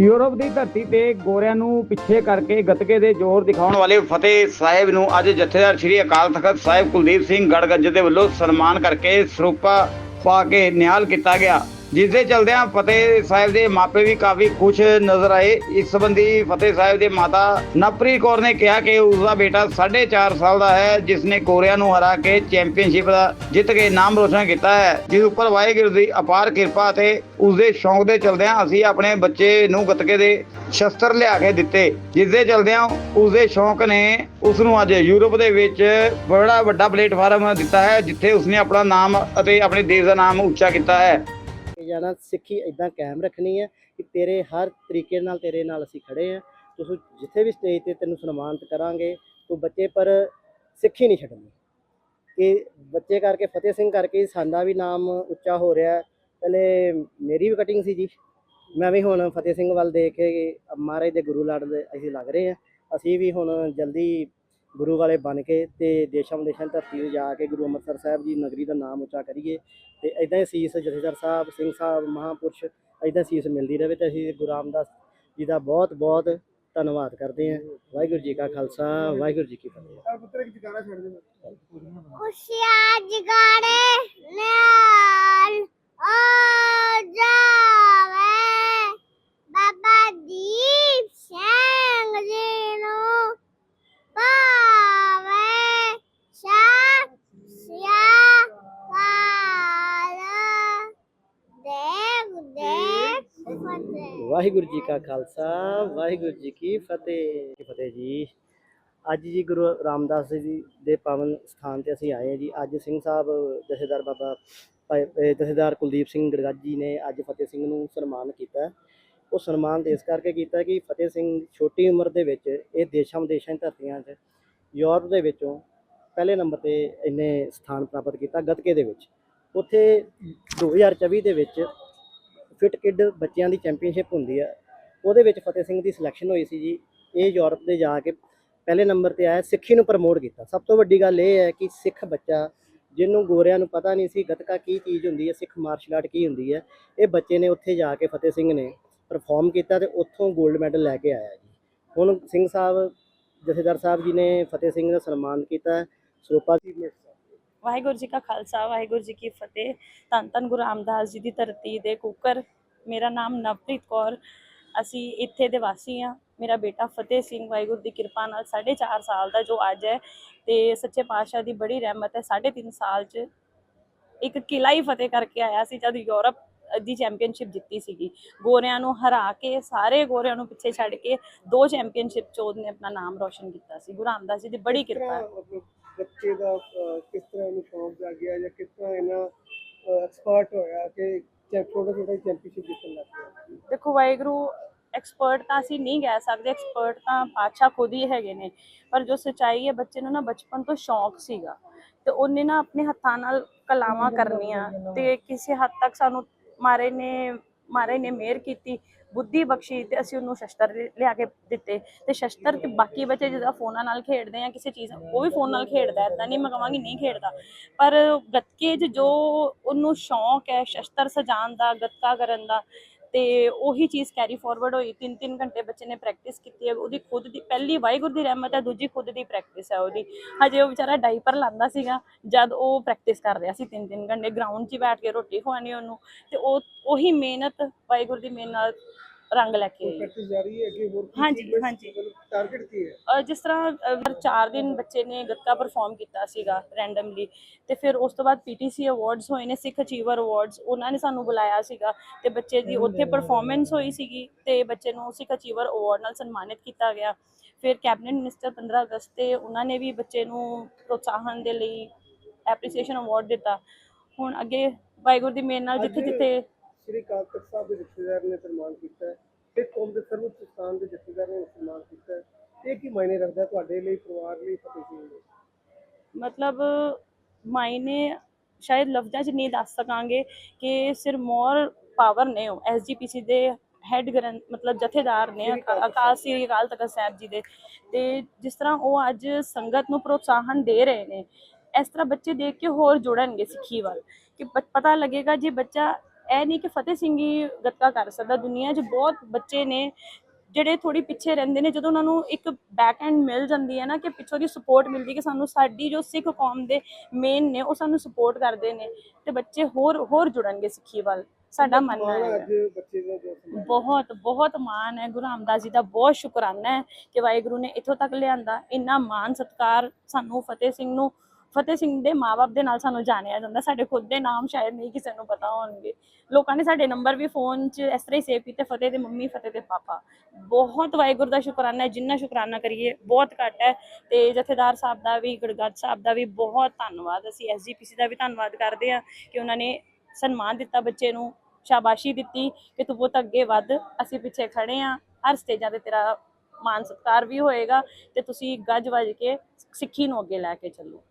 Europe ਦੀ ਧਰਤੀ ਤੇ ਗੋਰਿਆਂ ਨੂੰ ਪਿੱਛੇ ਕਰਕੇ ਗਤਕੇ ਦੇ ਜ਼ੋਰ ਦਿਖਾਉਣ ਵਾਲੇ ਫਤਿਹ ਸਾਹਿਬ ਨੂੰ ਅੱਜ ਜਥੇਦਾਰ ਸ੍ਰੀ ਅਕਾਲ ਤਖਤ ਸਾਹਿਬ ਕੁਲਦੀਪ ਸਿੰਘ ਗੜਗੱਜ ਦੇ ਵੱਲੋਂ ਸਨਮਾਨ ਕਰਕੇ ਸਰੂਪਾ ਪਾ ਕੇ ਨਿਹਾਲ ਕੀਤਾ ਗਿਆ। ਜਿਸ ਦੇ ਚਲਦਿਆਂ ਫਤਿਹ ਸਾਹਿਬ ਦੇ ਮਾਪੇ ਵੀ ਕਾਫੀ ਖੁਸ਼ ਨਜ਼ਰ ਆਏ। ਇਸ ਸੰਬੰਧੀ ਫਤਿਹ ਸਾਹਿਬ ਦੇ ਮਾਤਾ ਨਵਪ੍ਰੀਤ ਕੌਰ ਨੇ ਕਿਹਾ ਕਿ ਉਸ ਦਾ ਬੇਟਾ 4.5 ਸਾਲ ਦਾ ਹੈ, ਜਿਸ ਨੇ ਕੋਰੀਆ ਨੂੰ ਹਰਾ ਕੇ ਚੈਂਪੀਅਨਸ਼ਿਪ ਦਾ ਜਿੱਤ ਕੇ ਨਾਮ ਰੋਸ਼ਨ ਕੀਤਾ ਹੈ। ਜਿਸ ਉੱਪਰ ਵਾਹਿਗੁਰੂ ਦੀ ਅਪਾਰ ਕਿਰਪਾ ਤੇ ਉਸ ਦੇ ਸ਼ੌਂਕ ਦੇ ਚਲਦਿਆਂ ਅਸੀਂ ਆਪਣੇ ਬੱਚੇ ਨੂੰ ਗਤਕੇ ਦੇ ਸ਼ਸਤਰ ਲਿਆ ਕੇ ਦਿੱਤੇ। ਜਿਸ ਦੇ ਚਲਦਿਆਂ ਉਸ ਦੇ ਸ਼ੌਂਕ ਨੇ ਉਸ ਨੂੰ ਅੱਜ ਯੂਰਪ ਦੇ ਵਿੱਚ ਬੜਾ ਵੱਡਾ ਪਲੇਟਫਾਰਮ ਦਿੱਤਾ ਹੈ, ਜਿੱਥੇ ਉਸਨੇ ਆਪਣਾ ਨਾਮ ਅਤੇ ਆਪਣੇ ਦੇਸ਼ ਦਾ ਨਾਮ ਉੱਚਾ ਕੀਤਾ ਹੈ। ਜਾਣਾ ਸਿੱਖੀ ਇਦਾਂ ਕਾਇਮ ਰੱਖਣੀ ਹੈ ਕਿ ਤੇਰੇ ਹਰ ਤਰੀਕੇ ਨਾਲ ਤੇਰੇ ਨਾਲ ਅਸੀਂ ਖੜੇ ਆ ਤੁਸੀਂ ਜਿੱਥੇ ਵੀ ਸਟੇਜ ਤੇ ਤੈਨੂੰ ਸਨਮਾਨਿਤ ਕਰਾਂਗੇ, ਤੂੰ ਬੱਚੇ ਪਰ ਸਿੱਖੀ ਨਹੀਂ ਛੱਡਣੀ। ਕਿ ਬੱਚੇ ਕਰਕੇ, ਫਤਿਹ ਸਿੰਘ ਕਰਕੇ ਸਾਡਾ ਵੀ ਨਾਮ ਉੱਚਾ ਹੋ ਰਿਹਾ ਪਹਿਲੇ ਮੇਰੀ ਵੀ ਕਟਿੰਗ ਸੀ ਜੀ। ਮੈਂ ਵੀ ਹੁਣ ਫਤਿਹ ਸਿੰਘ ਵੱਲ ਦੇਖ ਕੇ ਮਹਾਰਾਜ ਦੇ ਗੁਰੂ ਲੜ ਦੇ ਅਸੀਂ ਲੱਗ ਰਹੇ ਆ ਅਸੀਂ ਵੀ ਹੁਣ ਜਲਦੀ ਗੁਰੂ ਵਾਲੇ ਬਣ ਕੇ ਤੇ ਦੇਸ਼ਾਂ ਵਿਦੇਸ਼ਾਂ ਦੀ ਧਰਤੀ ਤੇ ਜਾ ਕੇ ਗੁਰੂ ਅੰਮ੍ਰਿਤਸਰ ਸਾਹਿਬ ਜੀ ਨਗਰੀ ਦਾ ਨਾਮ ਉੱਚਾ ਕਰੀਏ ਤੇ ਇਦਾਂ ਹੀ ਸੀਸ ਜਥੇਦਾਰ ਸਾਹਿਬ ਸਿੰਘ ਸਾਹਿਬ ਮਹਾਂਪੁਰਸ਼ ਇਦਾਂ ਸੀਸ ਮਿਲਦੀ ਰਹੇ ਤੇ ਅਸੀਂ ਗੁਰੂ ਰਾਮਦਾਸ ਜੀ ਦਾ ਬਹੁਤ ਬਹੁਤ ਧੰਨਵਾਦ ਕਰਦੇ ਹਾਂ। ਵਾਹਿਗੁਰੂ ਜੀ ਕਾ ਖਾਲਸਾ ਵਾਹਿਗੁਰੂ ਜੀ ਕੀ ਫਤਿਹ। ਖੁਸ਼ੀਆਂ ਜਗਾੜੇ ਨਾਲ ਆ ਜਾਵੇ ਬਾਬਾ ਦੀਪ ਸਿੰਘ ਜੀ ਨੂੰ ਪਾਵੇ ਸ਼ਾਸਿਆ ਕਾਲ ਦੇਵ ਦੇਵ ਫਤਿਹ ਵਾਹਿਗੁਰੂ ਜੀ ਕਾ ਖਾਲਸਾ, ਵਾਹਿਗੁਰੂ ਜੀ ਕੀ ਫਤਿਹ। ਫਤਿਹ ਜੀ। ਅੱਜ ਜੀ ਗੁਰੂ ਰਾਮਦਾਸ ਜੀ ਦੇ ਪਾਵਨ ਸਥਾਨ ਤੇ ਅਸੀਂ ਆਏ ਹਾਂ ਜੀ। ਅੱਜ ਸਿੰਘ ਸਾਹਿਬ, ਜਥੇਦਾਰ ਬਾਬਾ ਭਾਈ ਜਥੇਦਾਰ ਕੁਲਦੀਪ ਸਿੰਘ ਗੜਗੱਜ ਜੀ ਨੇ ਅੱਜ ਫਤਿਹ ਸਿੰਘ ਨੂੰ ਸਨਮਾਨ ਕੀਤਾ। ਉਹ ਸਨਮਾਨ ਇਸ ਕਰਕੇ ਕੀਤਾ ਕਿ ਫਤਿਹ ਸਿੰਘ ਛੋਟੀ ਉਮਰ ਦੇ ਵਿੱਚ ਇਹ ਦੇਸ਼ਾਂ ਵਿਦੇਸ਼ਾਂ ਦੀ ਧਰਤੀਆਂ 'ਚ ਯੂਰਪ ਦੇ ਵਿੱਚੋਂ ਪਹਿਲੇ ਨੰਬਰ ਤੇ ਇਹਨੇ ਸਥਾਨ ਪ੍ਰਾਪਤ ਕੀਤਾ ਗੱਤਕੇ ਦੇ ਵਿੱਚ। ਉੱਥੇ 2024 ਦੇ ਵਿੱਚ ਫਿਟ ਕਿਡ ਬੱਚਿਆਂ ਦੀ ਚੈਂਪੀਅਨਸ਼ਿਪ ਹੁੰਦੀ ਆ, ਉਹਦੇ ਵਿੱਚ ਫਤਿਹ ਸਿੰਘ ਦੀ ਸਿਲੈਕਸ਼ਨ ਹੋਈ ਸੀ ਜੀ, ਇਹ ਯੂਰਪ ਦੇ ਜਾ ਕੇ ਪਹਿਲੇ ਨੰਬਰ ਤੇ ਆਇਆ, ਸਿੱਖੀ ਨੂੰ ਪ੍ਰਮੋਟ ਕੀਤਾ। ਸਭ ਤੋਂ ਵੱਡੀ ਗੱਲ ਇਹ ਹੈ ਕਿ ਸਿੱਖ ਬੱਚਾ, ਜਿਹਨੂੰ ਗੋਰਿਆਂ ਨੂੰ ਪਤਾ ਨਹੀਂ ਸੀ ਗੱਤਕਾ ਕੀ ਚੀਜ਼ ਹੁੰਦੀ ਹੈ, ਸਿੱਖ ਮਾਰਸ਼ਲ ਆਰਟ ਕੀ ਹੁੰਦੀ ਹੈ, ਇਹ ਬੱਚੇ ਨੇ ਉੱਥੇ ਜਾ ਕੇ ਫਤਿਹ ਸਿੰਘ ਨੇ ਪਰਫਾਰਮ ਕੀਤਾ ਤੇ ਉੱਥੋਂ 골ਡ ਮੈਡਲ ਲੈ ਕੇ ਆਇਆ ਜੀ। ਹੁਣ ਸਿੰਘ ਸਾਹਿਬ, ਜਥੇਦਾਰ ਸਾਹਿਬ ਜੀ ਨੇ ਫਤਿਹ ਸਿੰਘ ਦਾ ਸਨਮਾਨ ਕੀਤਾ, ਸਰੂਪਾ ਜੀ ਨੇ ਵਾਹਿਗੁਰੂ ਜੀ ਕਾ ਖਾਲਸਾ, ਵਾਹਿਗੁਰੂ ਜੀ ਕੀ ਫਤਿਹ। ਧੰਨ ਧੰਨ ਗੁਰੂ ਰਾਮਦਾਸ ਜੀ ਦੀ ਧਰਤੀ ਦੇ ਕੁੱਕਰ। ਮੇਰਾ ਨਾਮ ਨਵਪ੍ਰੀਤ ਕੌਰ। ਅਸੀਂ ਇੱਥੇ ਦੇ ਵਾਸੀ ਆ ਮੇਰਾ ਬੇਟਾ ਫਤਿਹ ਸਿੰਘ ਵਾਹਿਗੁਰੂ ਦੀ ਕਿਰਪਾ ਨਾਲ 4.5 ਸਾਲ ਦਾ ਜੋ ਅੱਜ ਹੈ ਤੇ ਸੱਚੇ ਪਾਤਸ਼ਾਹ ਦੀ ਬੜੀ ਰਹਿਮਤ ਹੈ। 3.5 ਸਾਲ 'ਚ ਇੱਕ ਕਿਲਾ ਹੀ ਫਤਿਹ ਕਰਕੇ ਆਇਆ ਸੀ ਜਦ ਯੂਰਪ ਦੀ ਚੈਂਪੀਅਨਸ਼ਿਪ ਜਿੱਤੀ ਸੀਗੀ। ਗੋਰਿਆਂ ਨੂੰ ਹਰਾ ਕੇ, ਸਾਰੇ ਗੋਰਿਆਂ ਨੂੰ ਪਿੱਛੇ ਛੱਡ ਕੇ ਦੋ ਚੈਂਪੀਅਨਸ਼ਿਪ 'ਚ ਉਹਨੇ ਆਪਣਾ ਨਾਮ ਰੋਸ਼ਨ ਕੀਤਾ ਸੀ। ਗੁਰੂ ਰਾਮਦਾਸ ਜੀ ਦੀ ਬੜੀ ਕਿਰਪਾ ਬੱਚੇ ਦਾ ਕਿਸ ਤਰ੍ਹਾਂ ਇਹਨੂੰ ਸ਼ੌਂਕ ਜਾਗਿਆ ਜਾਂ ਕਿਸ ਤਰ੍ਹਾਂ ਇਹਨਾਂ ਐਕਸਪਰਟ ਹੋਇਆ ਕਿ ਛੋਟਾ ਛੋਟਾ ਚੈਂਪੀਅਨਸ਼ਿਪ ਜਿੱਤਣ ਲੱਗ ਗਿਆ? ਦੇਖੋ ਵਾਹਿਗੁਰੂ ਐਕਸਪਰਟ ਤਾਂ ਅਸੀਂ ਨਹੀਂ ਕਹਿ ਸਕਦੇ ਐਕਸਪਰਟ ਤਾਂ ਪਾਤਸ਼ਾਹ ਖੁਦ ਹੀ ਹੈਗੇ ਨੇ। ਪਰ ਜੋ ਸਚਾਈ ਹੈ ਬੱਚੇ ਨੂੰ ਨਾ ਬਚਪਨ ਤੋਂ ਸ਼ੌਂਕ ਸੀਗਾ। ਤੇ ਉਹਨੇ ਨਾ ਆਪਣੇ ਹੱਥਾਂ ਨਾਲ ਕਲਾਵਾਂ ਕਰਨੀਆਂ ਤੇ ਕਿਸੇ ਹੱਦ ਤੱਕ ਸਾਨੂੰ ਮਾਰੇ ਨੇ ਮਹਾਰਾਜ ਨੇ ਮਿਹਰ ਕੀਤੀ, ਬੁੱਧੀ ਬਖਸ਼ੀ ਤੇ ਅਸੀਂ ਉਹਨੂੰ ਸ਼ਸਤਰ ਲਿਆ ਕੇ ਦਿੱਤੇ। ਤੇ ਸ਼ਸਤਰ ਤੇ ਬਾਕੀ ਬੱਚੇ ਜਿਹਦਾ ਫੋਨਾਂ ਨਾਲ ਖੇਡਦੇ ਆ, ਕਿਸੇ ਚੀਜ਼, ਉਹ ਵੀ ਫੋਨ ਨਾਲ ਖੇਡਦਾ ਐਦਾਂ ਨਹੀਂ ਮੈਂ ਕਹਾਂਗੀ ਨਹੀਂ ਖੇਡਦਾ। ਪਰ ਗੱਤਕੇ 'ਚ ਜੋ ਉਹਨੂੰ ਸ਼ੌਂਕ ਹੈ, ਸ਼ਸਤਰ ਸਜਾਉਣ ਦਾ, ਗੱਤਕਾ ਕਰਨ ਦਾ ਤੇ ਉਹੀ ਚੀਜ਼ ਕੈਰੀ ਫਾਰਵਰਡ ਹੋਈ। ਤਿੰਨ ਤਿੰਨ ਘੰਟੇ ਬੱਚੇ ਨੇ ਪ੍ਰੈਕਟਿਸ ਕੀਤੀ ਹੈ। ਉਹਦੀ ਖੁਦ ਦੀ ਪਹਿਲੀ ਵਾਹਿਗੁਰੂ ਦੀ ਰਹਿਮਤ ਹੈ, ਦੂਜੀ ਖੁਦ ਦੀ ਪ੍ਰੈਕਟਿਸ ਹੈ ਉਹਦੀ। ਹਜੇ ਉਹ ਵਿਚਾਰਾ ਡਾਈਪਰ ਲਾਂਦਾ ਸੀਗਾ, ਜਦ ਉਹ ਪ੍ਰੈਕਟਿਸ ਕਰ ਰਿਹਾ ਸੀ ਤਿੰਨ ਤਿੰਨ ਘੰਟੇ। ਗਰਾਊਂਡ 'ਚ ਬੈਠ ਕੇ ਰੋਟੀ ਖਵਾਣੀ ਉਹਨੂੰ। ਤੇ ਉਹ, ਉਹੀ ਮਿਹਨਤ, ਵਾਹਿਗੁਰੂ ਦੀ ਮਿਹਨਤ ਨਾਲ ਰੰਗ ਲੈ ਕੇ ਆਈ। ਪ੍ਰੈਕਟਿਸ ਜਾਰੀ ਹੈ ਕਿ ਹੋਰ ਕੀ ਹਾਂਜੀ, achievements ਹਾਂਜੀ। ਮਤਲਬ ਟਾਰਗੇਟ ਕੀ ਹੈ? ਅਹ ਜਿਸ ਤਰ੍ਹਾਂ ਅਹ ਚਾਰ ਦਿਨ ਬੱਚੇ ਨੇ ਗੱਤਕਾ ਪਰਫਾਰਮ ਕੀਤਾ ਸੀਗਾ ਰੈਂਡਮਲੀ ਤੇ ਫਿਰ ਉਸ ਤੋਂ ਬਾਅਦ ਪੀਟੀਸੀ ਅਵਾਰਡਸ ਹੋਏ ਨੇ ਸਿੱਖ ਅਚੀਵਰ ਅਵਾਰਡਸ ਉਹਨਾਂ ਨੇ ਸਾਨੂੰ ਬੁਲਾਇਆ ਸੀਗਾ ਤੇ ਬੱਚੇ ਦੀ ਉੱਥੇ ਪਰਫਾਰਮੈਂਸ ਹੋਈ ਸੀਗੀ ਤੇ ਬੱਚੇ ਨੂੰ ਸਿੱਖ ਅਚੀਵਰ ਅਵਾਰਡ ਨਾਲ ਸਨਮਾਨਿਤ ਕੀਤਾ ਗਿਆ। ਫਿਰ ਕੈਬਨਿਟ ਮਿਨਿਸਟਰ 15 ਅਗਸਤ ਤੇ ਉਹਨਾਂ ਨੇ ਵੀ ਬੱਚੇ ਨੂੰ ਪ੍ਰੋਤਸਾਹਨ ਦੇ ਲਈ ਐਪਰੀਸੀਏਸ਼ਨ ਅਵਾਰਡ ਦਿੱਤਾ। ਹੁਣ ਅੱਗੇ ਵਾਹਿਗੁਰੂ ਦੀ ਮਿਹਰ ਨਾਲ ਜਿੱਥੇ ਜਿੱਥੇ ਸ੍ਰੀ ਅਕਾਲ ਤਖਤ ਸਾਹਿਬ ਦੇ ਜਥੇਦਾਰ ਨੇ ਸਨਮਾਨ ਕੀਤਾ ਤੇ ਕੌਮ ਦੇ ਸਰਵਉੱਚ ਸਥਾਨ ਦੇ ਜਥੇਦਾਰ ਨੇ ਸਨਮਾਨ ਕੀਤਾ ਇਹ ਕੀ ਮਾਇਨੇ ਰੱਖਦਾ ਤੁਹਾਡੇ ਲਈ ਪਰਿਵਾਰ ਲਈ ਫਤਿਹ ਸਿੰਘ ਲਈ? ਮਤਲਬ ਮਾਇਨੇ ਸ਼ਾਇਦ ਲਫ਼ਜ਼ਾਂ 'ਚ ਨਹੀਂ ਦੱਸ ਸਕਾਂਗੇ ਕਿ ਸਿਰਮੌਰ ਪਾਵਰ ਨੇ ਉਹ ਐਸਜੀਪੀਸੀ ਦੇ ਹੈੱਡ ਗ੍ਰੰਥ ਮਤਲਬ ਜਥੇਦਾਰ ਨੇ ਅਕਾ- ਅਕਾਲ ਸ੍ਰੀ ਅਕਾਲ ਤਖਤ ਸਾਹਿਬ ਜੀ ਦੇ। ਤੇ ਜਿਸ ਤਰ੍ਹਾਂ ਉਹ ਅੱਜ ਸੰਗਤ ਨੂੰ ਪ੍ਰੋਤਸਾਹਨ ਦੇ ਰਹੇ ਨੇ ਇਸ ਤਰ੍ਹਾਂ ਬੱਚੇ ਦੇਖ ਕੇ ਹੋਰ ਜੁੜਨਗੇ ਸਿੱਖੀ ਵੱਲ। ਕਿ ਪਤਾ ਲੱਗੇਗਾ ਜੇ ਬੱਚਾ ਇਹ ਨਹੀਂ ਕਿ ਫਤਿਹ ਸਿੰਘ ਹੀ ਗੱਤਕਾ ਕਰ ਸਕਦਾ। ਦੁਨੀਆ 'ਚ ਬਹੁਤ ਬੱਚੇ ਨੇ ਜਿਹੜੇ ਥੋੜੀ ਪਿੱਛੇ ਰਹਿੰਦੇ ਨੇ। ਜਦੋਂ ਉਹਨਾਂ ਨੂੰ ਇੱਕ ਬੈਕ ਐਂਡ ਮਿਲ ਜਾਂਦੀ ਹੈ ਨਾ ਕਿ ਪਿੱਛੋਂ ਦੀ ਸਪੋਰਟ ਮਿਲਦੀ ਕਿ ਸਾਨੂੰ ਸਾਡੀ ਜੋ ਸਿੱਖ ਕੌਮ ਦੇ ਮੇਨ ਨੇ ਉਹ ਸਾਨੂੰ ਸਪੋਰਟ ਕਰਦੇ ਨੇ ਤੇ ਬੱਚੇ ਹੋਰ ਹੋਰ ਜੁੜਨਗੇ ਸਿੱਖੀ ਵੱਲ। ਸਾਡਾ ਮੰਨਣਾ ਹੈ। ਬਹੁਤ ਬਹੁਤ ਮਾਣ ਹੈ। ਗੁਰੂ ਰਾਮਦਾਸ ਜੀ ਦਾ ਬਹੁਤ ਸ਼ੁਕਰਾਨਾ ਹੈ ਕਿ ਵਾਹਿਗੁਰੂ ਨੇ ਇੱਥੋਂ ਤੱਕ ਲਿਆਂਦਾ। ਇੰਨਾ ਮਾਣ ਸਤਿਕਾਰ ਸਾਨੂੰ ਫਤਿਹ ਸਿੰਘ ਨੂੰ ਫਤਿਹ ਸਿੰਘ ਦੇ ਮਾਪੇ ਦੇ ਨਾਲ ਸਾਨੂੰ ਜਾਣਿਆ ਜਾਂਦਾ, ਸਾਡੇ ਖੁਦ ਦੇ ਨਾਮ ਸ਼ਾਇਦ ਨਹੀਂ ਕਿਸੇ ਨੂੰ ਪਤਾ ਹੋਣਗੇ। ਲੋਕਾਂ ਨੇ ਸਾਡੇ ਨੰਬਰ ਵੀ ਫੋਨ 'ਚ ਇਸ ਤਰ੍ਹਾਂ ਹੀ ਸੇਵ ਕੀਤੇ, ਫਤਿਹ ਦੇ ਮੰਮੀ, ਫਤਿਹ ਦੇ ਪਾਪਾ। ਬਹੁਤ ਵਾਹਿਗੁਰੂ ਦਾ ਸ਼ੁਕਰਾਨਾ ਹੈ, ਜਿੰਨਾ ਸ਼ੁਕਰਾਨਾ ਕਰੀਏ, ਬਹੁਤ ਘੱਟ ਹੈ। ਤੇ ਜਥੇਦਾਰ ਸਾਹਿਬ ਦਾ ਵੀ ਗੜਗੱਜ ਸਾਹਿਬ ਦਾ ਵੀ ਬਹੁਤ ਧੰਨਵਾਦ। ਅਸੀਂ ਐਸਜੀਪੀਸੀ ਦਾ ਵੀ ਧੰਨਵਾਦ ਕਰਦੇ ਹਾਂ ਕਿ ਉਹਨਾਂ ਨੇ ਸਨਮਾਨ ਦਿੱਤਾ ਬੱਚੇ ਨੂੰ, ਸ਼ਾਬਾਸ਼ੀ ਦਿੱਤੀ ਕਿ ਤੂੰ ਬਹੁਤ ਅੱਗੇ ਵੱਧ, ਅਸੀਂ ਪਿੱਛੇ ਖੜੇ ਆ ਹਰ ਸਟੇਜਾਂ ਤੇ ਤੇਰਾ ਮਾਨ ਸਤਿਕਾਰ ਵੀ ਹੋਏਗਾ ਤੇ ਤੁਸੀਂ ਗੱਜ ਵੱਜ ਕੇ ਸਿੱਖੀ ਨੂੰ ਅੱਗੇ ਲੈ ਕੇ ਚੱਲੋ।